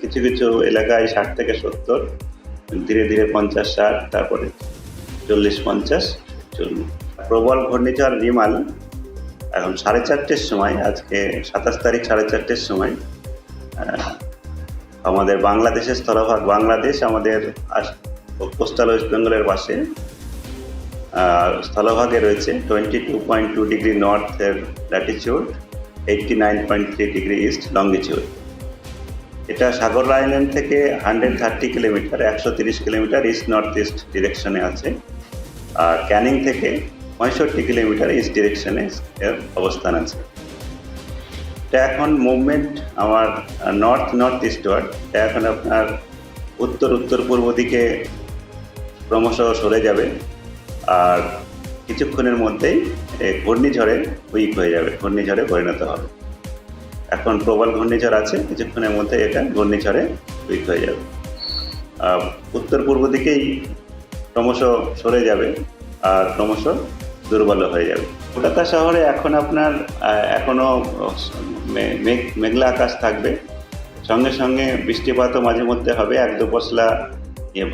কিছু কিছু এলাকায় ষাট থেকে সত্তর, ধীরে ধীরে পঞ্চাশ, ষাট, তারপরে চল্লিশ, পঞ্চাশ, চল্লিশ। প্রবল ঘূর্ণিঝড় রিমাল এখন সাড়ে চারটের সময়, আজকে সাতাশ তারিখ সাড়ে চারটের সময়। আমাদের বাংলাদেশের স্থলভাগ বাংলাদেশ, আমাদের কোস্টাল ওয়েস্ট বেঙ্গলের পাশে স্থলভাগে রয়েছে twenty two point two degree নর্থের latitude eighty nine point three degree east longitude এটা সাগর আইল্যান্ড থেকে হান্ড্রেড থার্টি কিলোমিটার, একশো তিরিশ কিলোমিটার ইস্ট নর্থ ইস্ট ডিরেকশনে আছে। আর ক্যানিং থেকে পঁয়ষট্টি কিলোমিটার ইস্ট ডিরেকশনে এর অবস্থান আছে। এটা এখন মুভমেন্ট আমার নর্থ নর্থ ইস্টওয়ার্ড এটা এখন আপনার উত্তর উত্তর পূর্ব দিকে ক্রমশ সরে যাবে। আর কিছুক্ষণের মধ্যেই ঘূর্ণিঝড়ে উইক হয়ে যাবে, ঘূর্ণিঝড়ে পরিণত হবে। এখন প্রবল ঘূর্ণিঝড় আছে, কিছুক্ষণের মধ্যে এটা ঘূর্ণিঝড়ে উইক হয়ে যাবে। উত্তর পূর্ব দিকেই ক্রমশ সরে যাবে আর ক্রমশ দুর্বল হয়ে যাবে। কলকাতা শহরে এখন আপনার এখনও মেঘ মেঘলা আকাশ থাকবে। সঙ্গে সঙ্গে বৃষ্টিপাতও মাঝে মধ্যে হবে, এক দু পশলা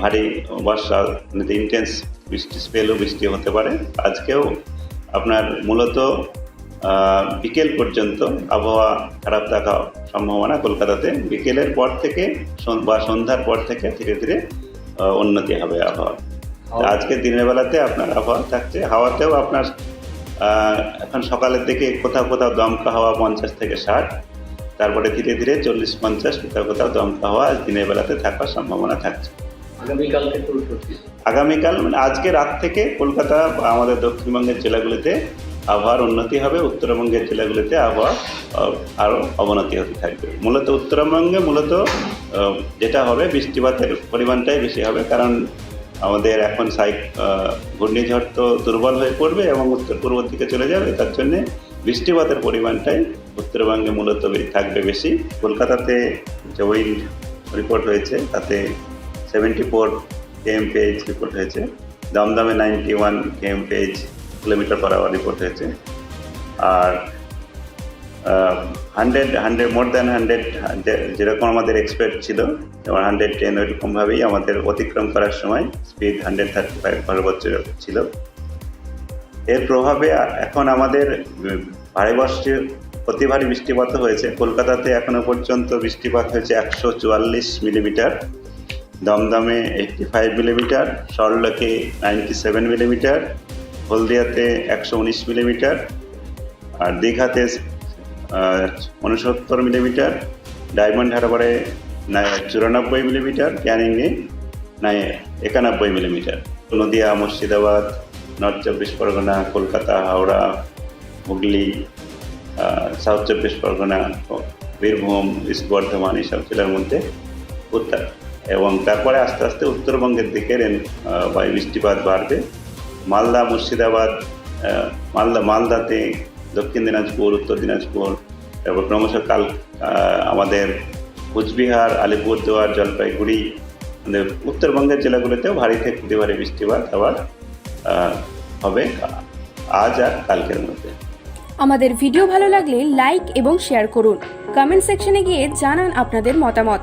ভারী বর্ষা ইন্টেন্স বৃষ্টি স্পেলও বৃষ্টি হতে পারে। আজকেও আপনার মূলত বিকেল পর্যন্ত আবহাওয়া খারাপ থাকা সম্ভাবনা কলকাতাতে। বিকেলের পর থেকে বা সন্ধ্যার পর থেকে ধীরে ধীরে উন্নতি হবে আবহাওয়া আজকে দিনের বেলাতে আপনার আবহাওয়া থাকছে। হাওয়াতেও আপনার এখন সকালের দিকে কোথাও কোথাও দমকা হাওয়া পঞ্চাশ থেকে ষাট। তারপরে ধীরে ধীরে চল্লিশ পঞ্চাশ কোথাও কোথাও দমকা হাওয়া আজ দিনের বেলাতে থাকার সম্ভাবনা থাকছে। আগামীকাল আগামীকাল মানে আজকে রাত থেকে কলকাতা বা আমাদের দক্ষিণবঙ্গের জেলাগুলিতে আবহাওয়ার উন্নতি হবে, উত্তরবঙ্গের জেলাগুলিতে আবহাওয়া আরও অবনতি হতে থাকবে। মূলত উত্তরবঙ্গে মূলত যেটা হবে বৃষ্টিপাতের পরিমাণটাই বেশি হবে, কারণ আমাদের এখন সাইক ঘূর্ণিঝড় তো দুর্বল হয়ে পড়বে এবং উত্তর পূর্ব দিকে চলে যাবে, তার জন্যে বৃষ্টিপাতের পরিমাণটাই উত্তরবঙ্গে মূলত থাকবে বেশি। কলকাতাতে যে উইন্ড রিপোর্ট হয়েছে, তাতে সেভেন্টি ফোর কেএম পেজ রিপোর্ট হয়েছে, দমদমে নাইনটি ওয়ান কেএম পেজ কিলোমিটার পার আওয়ার রিপোর্ট হয়েছে। আর hundred hundred more than hundred যেরকম আমাদের এক্সপেক্ট ছিল, যেমন হান্ড্রেড টেন ওইরকমভাবেই আমাদের অতিক্রম করার সময় স্পিড হান্ড্রেড থার্টি ফাইভ সর্বোচ্চ ছিল। এর প্রভাবে এখন আমাদের ভারী বর্ষে অতি ভারী বৃষ্টিপাত হয়েছে। কলকাতাতে এখনও পর্যন্ত বৃষ্টিপাত হয়েছে একশো চুয়াল্লিশ মিলিমিটার, দমদমে এইটটি ফাইভ মিলিমিটার সরলকে নাইনটি সেভেন মিলিমিটার হলদিয়াতে একশো উনিশ মিলিমিটার, আর দীঘাতে উনসত্তর মিলিমিটার, ডায়মন্ড হারবারে চুরানব্বই মিলিমিটার, ক্যানিংয়ে নাই একানব্বই মিলিমিটার। নদিয়া মুর্শিদাবাদ, নর্থ চব্বিশ পরগনা, কলকাতা, হাওড়া, হুগলি সাউথ চব্বিশ পরগনা, বীরভূম, ইস্ট বর্ধমান এইসব জেলার মধ্যে উত্তর। এবং তারপরে আস্তে আস্তে উত্তরবঙ্গের দিকে বায়ু বৃষ্টিপাত বাড়বে। মালদা, মুর্শিদাবাদ মালদা, মালদাতে দক্ষিণ দিনাজপুর, উত্তর দিনাজপুর, তারপর ক্রমশ কাল আমাদের কুচবিহার, আলিপুরদুয়ার, জলপাইগুড়ি উত্তরবঙ্গের জেলাগুলোতেও ভারী থেকে অতি ভারী বৃষ্টিপাত আবার হবে আজ আর কালকের মধ্যে। আমাদের ভিডিও ভালো লাগলে লাইক এবং শেয়ার করুন। কমেন্ট সেকশনে গিয়ে জানান আপনাদের মতামত।